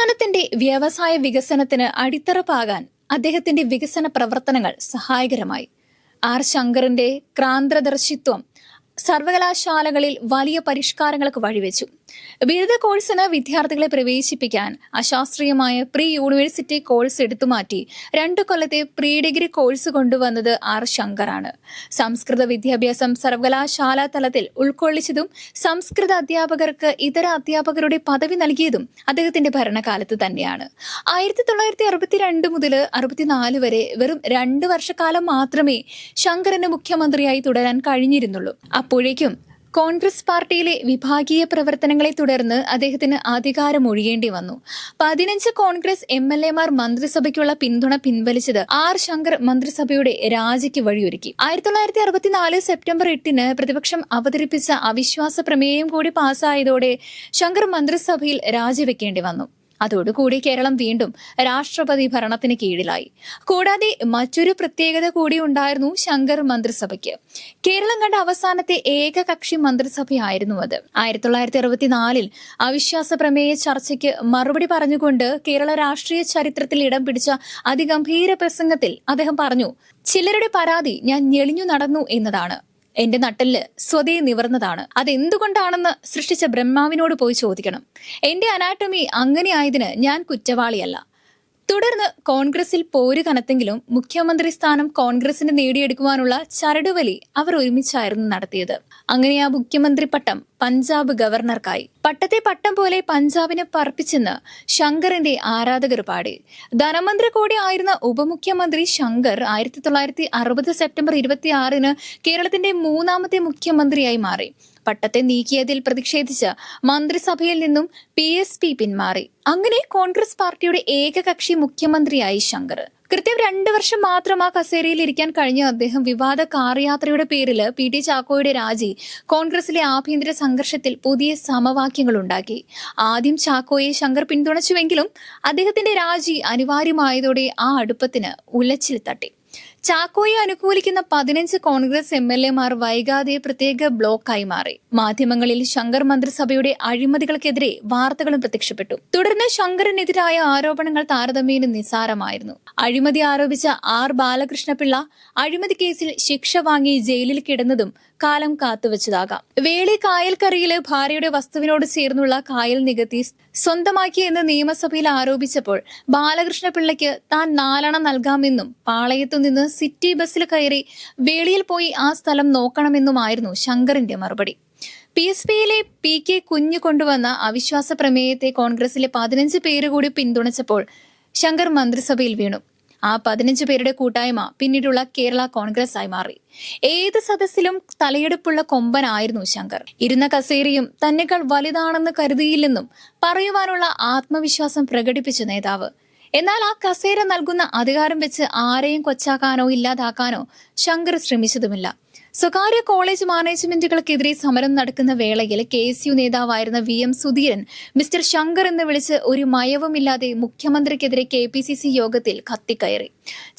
സംസ്ഥാനത്തിന്റെ വ്യവസായ വികസനത്തിന് അടിത്തറ പാകാൻ അദ്ദേഹത്തിന്റെ വികസന പ്രവർത്തനങ്ങൾ സഹായകരമായി. ആർ ശങ്കറിന്റെ ക്രാന്തദർശിത്വം സർവകലാശാലകളിൽ വലിയ പരിഷ്കാരങ്ങൾക്ക് വഴിവെച്ചു. ബിരുദ കോഴ്സിന് വിദ്യാർത്ഥികളെ പ്രവേശിപ്പിക്കാൻ അശാസ്ത്രീയമായ പ്രീ യൂണിവേഴ്സിറ്റി കോഴ്സ് എടുത്തുമാറ്റി രണ്ടു കൊല്ലത്തെ പ്രീ ഡിഗ്രി കോഴ്സ് കൊണ്ടുവന്നത് ആർ ശങ്കറാണ്. സംസ്കൃത വിദ്യാഭ്യാസം സർവകലാശാല തലത്തിൽ ഉൾക്കൊള്ളിച്ചതും സംസ്കൃത അധ്യാപകർക്ക് ഇതര അധ്യാപകരുടെ പദവി നൽകിയതും അദ്ദേഹത്തിന്റെ ഭരണകാലത്ത് തന്നെയാണ്. ആയിരത്തി തൊള്ളായിരത്തി അറുപത്തിരണ്ട് മുതൽ അറുപത്തിനാല് വരെ വെറും രണ്ട് വർഷക്കാലം മാത്രമേ ശങ്കറിന് മുഖ്യമന്ത്രിയായി തുടരാൻ കഴിഞ്ഞിരുന്നുള്ളൂ. അപ്പോഴേക്കും കോൺഗ്രസ് പാർട്ടിയിലെ വിഭാഗീയ പ്രവർത്തനങ്ങളെ തുടർന്ന് അദ്ദേഹത്തിന് അധികാരം ഒഴിയേണ്ടി വന്നു. പതിനഞ്ച് കോൺഗ്രസ് എം എൽ എമാർ മന്ത്രിസഭയ്ക്കുള്ള പിന്തുണ പിൻവലിച്ചത് ആർ ശങ്കർ മന്ത്രിസഭയുടെ രാജിക്ക് വഴിയൊരുക്കി. ആയിരത്തി തൊള്ളായിരത്തി അറുപത്തിനാല് സെപ്റ്റംബർ എട്ടിന് പ്രതിപക്ഷം അവതരിപ്പിച്ച അവിശ്വാസ പ്രമേയം കൂടി പാസ്സായതോടെ ശങ്കർ മന്ത്രിസഭയിൽ രാജിവെക്കേണ്ടി വന്നു. അതോടുകൂടി കേരളം വീണ്ടും രാഷ്ട്രപതി ഭരണത്തിന് കീഴിലായി. കൂടാതെ മറ്റൊരു പ്രത്യേകത കൂടി ഉണ്ടായിരുന്നു ശങ്കർ മന്ത്രിസഭയ്ക്ക്. കേരളം കണ്ട അവസാനത്തെ ഏക കക്ഷി മന്ത്രിസഭയായിരുന്നു അത്. ആയിരത്തി തൊള്ളായിരത്തി അറുപത്തിനാലിൽ അവിശ്വാസ പ്രമേയ ചർച്ചയ്ക്ക് മറുപടി പറഞ്ഞുകൊണ്ട് കേരള രാഷ്ട്രീയ ചരിത്രത്തിൽ ഇടം പിടിച്ച അതിഗംഭീര പ്രസംഗത്തിൽ അദ്ദേഹം പറഞ്ഞു ചിലരുടെ പരാതി ഞാൻ ഞെളിഞ്ഞു നടന്നു എന്നതാണ്. എന്റെ നട്ടൽ സ്വതേ നിവർന്നതാണ്. അതെന്തുകൊണ്ടാണെന്ന് സൃഷ്ടിച്ച ബ്രഹ്മാവിനോട് പോയി ചോദിക്കണം. എന്റെ അനാട്ടമി അങ്ങനെയായതിന് ഞാൻ കുറ്റവാളിയല്ല. തുടർന്ന് കോൺഗ്രസിൽ പോര് കനത്തെങ്കിലും മുഖ്യമന്ത്രി സ്ഥാനം കോൺഗ്രസിന് നേടിയെടുക്കുവാനുള്ള ചരടുവലി അവർ ഒരുമിച്ചായിരുന്നു നടത്തിയത്. അങ്ങനെ ആ മുഖ്യമന്ത്രി പട്ടം പഞ്ചാബ് ഗവർണർക്കായി. പട്ടത്തെ പട്ടം പോലെ പഞ്ചാബിനെ പറപ്പിച്ചെന്ന് ശങ്കറിന്റെ ആരാധകർ പാടി. ധനമന്ത്രി കൂടി ആയിരുന്ന ഉപമുഖ്യമന്ത്രി ശങ്കർ ആയിരത്തി തൊള്ളായിരത്തി അറുപത് സെപ്റ്റംബർ ഇരുപത്തി ആറിന് കേരളത്തിന്റെ മൂന്നാമത്തെ മുഖ്യമന്ത്രിയായി മാറി. പട്ടത്തെ നീക്കിയതിൽ പ്രതിഷേധിച്ച് മന്ത്രിസഭയിൽ നിന്നും പി എസ് പി പിന്മാറി. അങ്ങനെ കോൺഗ്രസ് പാർട്ടിയുടെ ഏകകക്ഷി മുഖ്യമന്ത്രിയായി ശങ്കർ. കൃത്യം രണ്ടു വർഷം മാത്രം ആ കസേരയിൽ ഇരിക്കാൻ കഴിഞ്ഞ അദ്ദേഹം വിവാദ കാർ യാത്രയുടെ പേരിൽ പി ടി ചാക്കോയുടെ രാജി കോൺഗ്രസിലെ ആഭ്യന്തര സംഘർഷത്തിൽ പുതിയ സമവാക്യങ്ങൾ ഉണ്ടാക്കി. ആദ്യം ചാക്കോയെ ശങ്കർ പിന്തുണച്ചുവെങ്കിലും അദ്ദേഹത്തിന്റെ രാജി അനിവാര്യമായതോടെ ആ അടുപ്പത്തിന് ഉലച്ചിൽ തട്ടി. ചാക്കോയെ അനുകൂലിക്കുന്ന പതിനഞ്ച് കോൺഗ്രസ് എം എൽ എമാർ വൈകാതെ പ്രത്യേക ബ്ലോക്കായി മാറി. മാധ്യമങ്ങളിൽ ശങ്കർ മന്ത്രിസഭയുടെ അഴിമതികൾക്കെതിരെ വാർത്തകളും പ്രത്യക്ഷപ്പെട്ടു. തുടർന്ന് ശങ്കറിനെതിരായ ആരോപണങ്ങൾ താരതമ്യേന നിസ്സാരമായിരുന്നു. അഴിമതി ആരോപിച്ച ആർ ബാലകൃഷ്ണപിള്ള അഴിമതി കേസിൽ ശിക്ഷ വാങ്ങി ജയിലിൽ കിടന്നതും കാലം കാത്തുവച്ചതാകാം. വേളി കായൽക്കരയിലെ ഭാര്യയുടെ വസ്തുവിനോട് ചേർന്നുള്ള കായൽ നികത്തി സ്വന്തമാക്കി എന്ന് നിയമസഭയിൽ ആരോപിച്ചപ്പോൾ ബാലകൃഷ്ണപിള്ളയ്ക്ക് താൻ നാലെണ്ണം നൽകാമെന്നും പാളയത്തു നിന്ന് സിറ്റി ബസ്സിൽ കയറി വേളിയിൽ പോയി ആ സ്ഥലം നോക്കണമെന്നുമായിരുന്നു ശങ്കറിന്റെ മറുപടി. പി എസ് പിയിലെ പി കെ കുഞ്ഞു കൊണ്ടുവന്ന അവിശ്വാസ പ്രമേയത്തെ കോൺഗ്രസിലെ പതിനഞ്ച് പേര് കൂടി പിന്തുണച്ചപ്പോൾ ശങ്കർ മന്ത്രിസഭയിൽ വീണു. ആ പതിനഞ്ച് പേരുടെ കൂട്ടായ്മ പിന്നീടുള്ള കേരള കോൺഗ്രസ് ആയി മാറി. ഏത് സദസ്സിലും തലയെടുപ്പുള്ള കൊമ്പനായിരുന്നു ശങ്കർ. ഇരുന്ന കസേരയും തന്നെക്കാൾ വലുതാണെന്ന് കരുതിയില്ലെന്നും പറയുവാനുള്ള ആത്മവിശ്വാസം പ്രകടിപ്പിച്ച നേതാവ്. എന്നാൽ ആ കസേര നൽകുന്ന അധികാരം വെച്ച് ആരെയും കൊച്ചാക്കാനോ ഇല്ലാതാക്കാനോ ശങ്കർ ശ്രമിച്ചതുമില്ല. സ്വകാര്യ കോളേജ് മാനേജ്മെന്റുകൾക്കെതിരെ സമരം നടക്കുന്ന വേളയിൽ കെ എസ് യു നേതാവായിരുന്ന V M Sudheeran mister Shankar എന്ന് വിളിച്ച് ഒരു മയവുമില്ലാതെ മുഖ്യമന്ത്രിക്കെതിരെ കെ പി സി സി യോഗത്തിൽ കത്തിക്കയറി.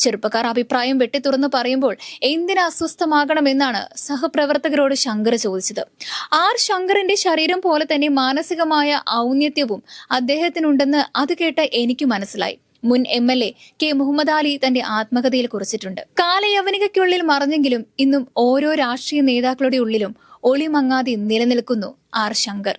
ചെറുപ്പക്കാർ അഭിപ്രായം വെട്ടിത്തുറന്ന് പറയുമ്പോൾ എന്തിന് അസ്വസ്ഥമാകണമെന്നാണ് സഹപ്രവർത്തകരോട് ശങ്കർ ചോദിച്ചത്. ആർ ശങ്കറിന്റെ ശരീരം പോലെ തന്നെ മാനസികമായ ഔന്നത്യവും അദ്ദേഹത്തിനുണ്ടെന്ന് അത് കേട്ട് എനിക്ക് മനസ്സിലായി. മുൻ M L A K Muhammad Ali തന്റെ ആത്മകഥയിൽ കുറിച്ചിട്ടുണ്ട്. കാലയവനികയ്ക്കുള്ളിൽ മറഞ്ഞെങ്കിലും ഇന്നും ഓരോ രാഷ്ട്രീയ നേതാക്കളുടെ ഉള്ളിലും ഒളിമങ്ങാതെ നിലനിൽക്കുന്നു ആർ ശങ്കർ.